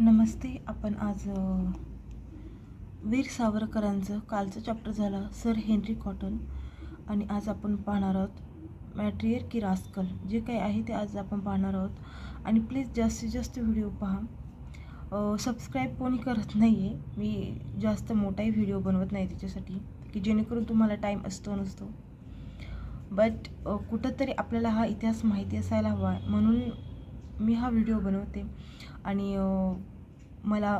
नमस्ते आपण आज वीर सावरकरांचं कालचं चॅप्टर झालं सर हेनरी कॉटन. आणि आज आपण पाहणार आहोत मॅट्रियर की रास्कल. जे काही आहे ते आज आपण पाहणार आहोत. आणि प्लीज जास्तीत जास्त व्हिडिओ पहा. सबस्क्राईब कोणी करत नाही आहे मी जास्त मोठाही व्हिडिओ बनवत नाही त्याच्यासाठी की जेणेकरून तुम्हाला टाईम असतो नसतो. बट कुठंतरी आपल्याला हा इतिहास माहिती असायला हवा म्हणून मी हा व्हिडिओ बनवते. आणि मला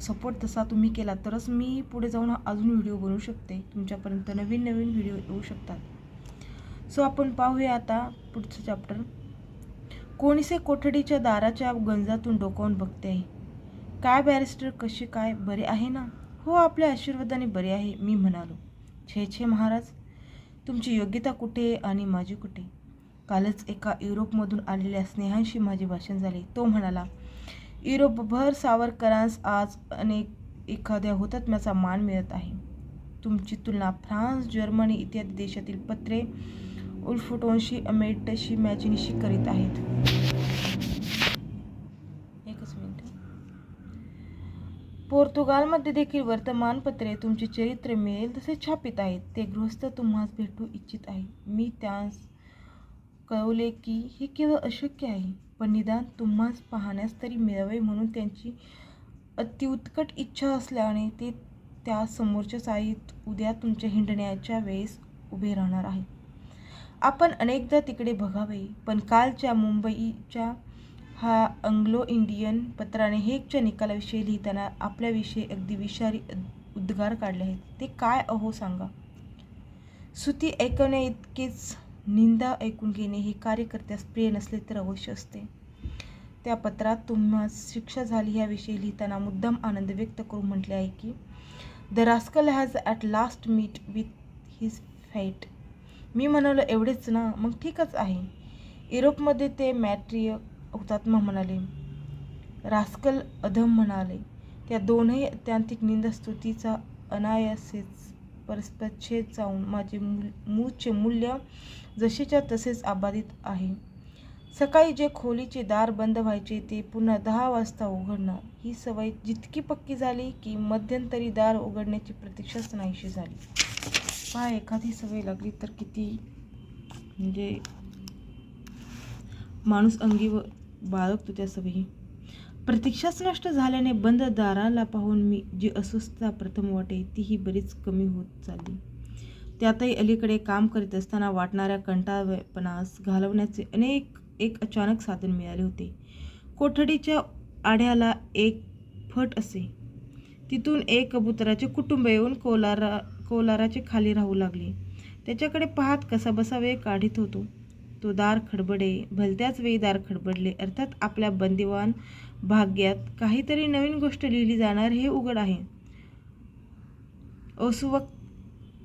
सपोर्ट तसा तुम्ही केला तरच मी पुढे जाऊन अजून व्हिडिओ बनवू शकते. तुमच्यापर्यंत नवीन नवीन व्हिडिओ येऊ शकतात. सो आपण पाहूया आता पुढचं चॅप्टर कोणीसे कोठडीच्या दाराच्या गंजातून डोकावून बघते आहे? काय बॅरिस्टर कसे काय बरे आहे ना? हो आपल्या आशीर्वादाने बरे आहे मी म्हणालो. छे छे महाराज तुमची योग्यता कुठे आणि माझी कुठे कालच एका युरोपमधून आलेल्या स्नेहांशी माझे भाषण झाले. तो म्हणाला युरोपभर सावरकरांस आज अनेक एखाद्या हुतात्म्याचा मान मिळत आहे. तुमची तुलना फ्रान्स जर्मनी इत्यादी देशातील पत्रे उल्फोटोनशी अमेरिटशी मॅचिनशी करीत आहेत. एकच मिनिट. पोर्तुगालमध्ये देखील वर्तमानपत्रे तुमचे चरित्र मिळेल तसे छापित आहेत. ते गृहस्थ तुम्हास भेटू इच्छित आहे. मी त्यास कळवले की हे केवळ अशक्य आहे. पण निदान तुम्हास पाहण्यास तरी मिळावे म्हणून त्यांची अतिउत्कट इच्छा असल्याने ते त्या समोरच्या साईत उद्या तुमच्या हिंडण्याच्या वेळेस उभे राहणार आहे आपण अनेकदा तिकडे बघावे पण कालच्या मुंबईच्या हा अंग्लो इंडियन पत्राने हेगच्या निकालाविषयी लिहिताना आपल्याविषयी अगदी विषारी उद- उद्गार काढले आहेत. ते काय अहो सांगा? सुती ऐकवण्या इतकेच निंदा ऐकून घेणे हे कार्यकर्त्यास प्रिय नसले तर अवश्य असते. त्या पत्रात तुम्हा शिक्षा झाली याविषयी लिहिताना मुद्दाम आनंद व्यक्त करून म्हटले आहे की the rascal has at last meet with his fight मी म्हणालो एवढेच ना मग ठीकच आहे. युरोपमध्ये ते मॅट्रिय हुतात्मा म्हणाले. रास्कल अधम म्हणाले त्या दोनही अत्यांतिक निंदस्तुतीचा अनायासेच परस्परछेद जाऊन माझे मूळचे मूल्य जसेच्या तसेच अबाधित आहे. सकाळी जे खोलीचे दार बंद व्हायचे ते पुन्हा दहा वाजता उघडणं. ही सवय जितकी पक्की झाली की मध्यंतरी दार उघडण्याची प्रतीक्षाच नाहीशी झाली. पहा एखादी सवय लागली तर किती म्हणजे माणूस अंगी व बाळगतो त्या सवयी. प्रतीक्षाच नष्ट झाल्याने बंद दाराला पाहून मी जी अस्वस्थता प्रथम वाटे तीही बरीच कमी होत चालली. त्यातही अलीकडे काम करीत असताना वाटणाऱ्या कंटाळपणास घालवण्याचे अनेक एक अचानक साधन मिळाले होते. कोठडीच्या आढ्याला एक फट असे. तिथून एक कबुतराचे कुटुंब येऊन कोलारा कोलाराचे खाली राहू लागले. त्याच्याकडे पाहत कसा वेळ काढीत होतो. तो दार खडबडे भलत्याच वेळी दार खडबडले. अर्थात आपल्या बंदिवान भाग्यात काहीतरी नवीन गोष्ट लिहिली जाणार हे उघड आहे. असुवक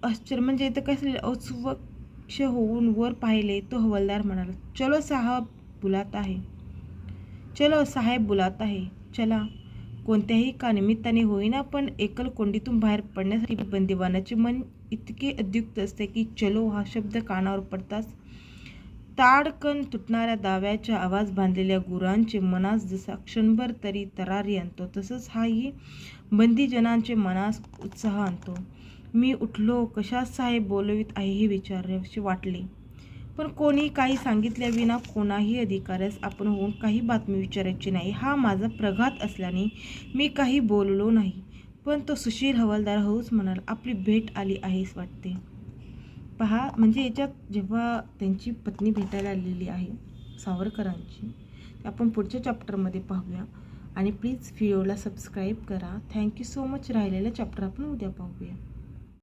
आश्चर्य म्हणजे इथं कसं लिहिलं? असुवक्ष होऊन वर पाहिले तो हवालदार म्हणाला चलो साहब बुलात आहे. चलो साहेब बुलात आहे. चला. कोणत्याही का निमित्ताने होईना पण एकल कोंडीतून बाहेर पडण्यासाठी बंदिवानाचे मन इतके अद्युक्त असते की चलो हा शब्द कानावर पडताच ताडकन तुटणाऱ्या दाव्याच्या आवाज बांधलेल्या गुरांचे मनास जसा क्षणभर तरी तरारी आणतो तसंच हाही बंदीजनांचे मनास उत्साह आणतो. मी उठलो कशात साहेब बोलवीत आहे हे विचारावे वाटले. पण कोणी काही सांगितल्याविना कोणाही अधिकाऱ्यास आपण होऊन काही बातमी विचारायची नाही. हा माझा प्रघात असल्याने मी काही बोललो नाही. पण तो सुशील हवालदार हळूच म्हणाला आपली भेट आली आहेस वाटते. पहा म्हणजे याच्यात जेव्हा त्यांची पत्नी भेटायला आलेली आहे सावरकरांची ते आपण पुढच्या चॅप्टरमध्ये पाहूया. आणि प्लीज व्हिडिओला सबस्क्राईब करा. थँक्यू सो मच राहिलेलं चॅप्टर आपण उद्या पाहूया.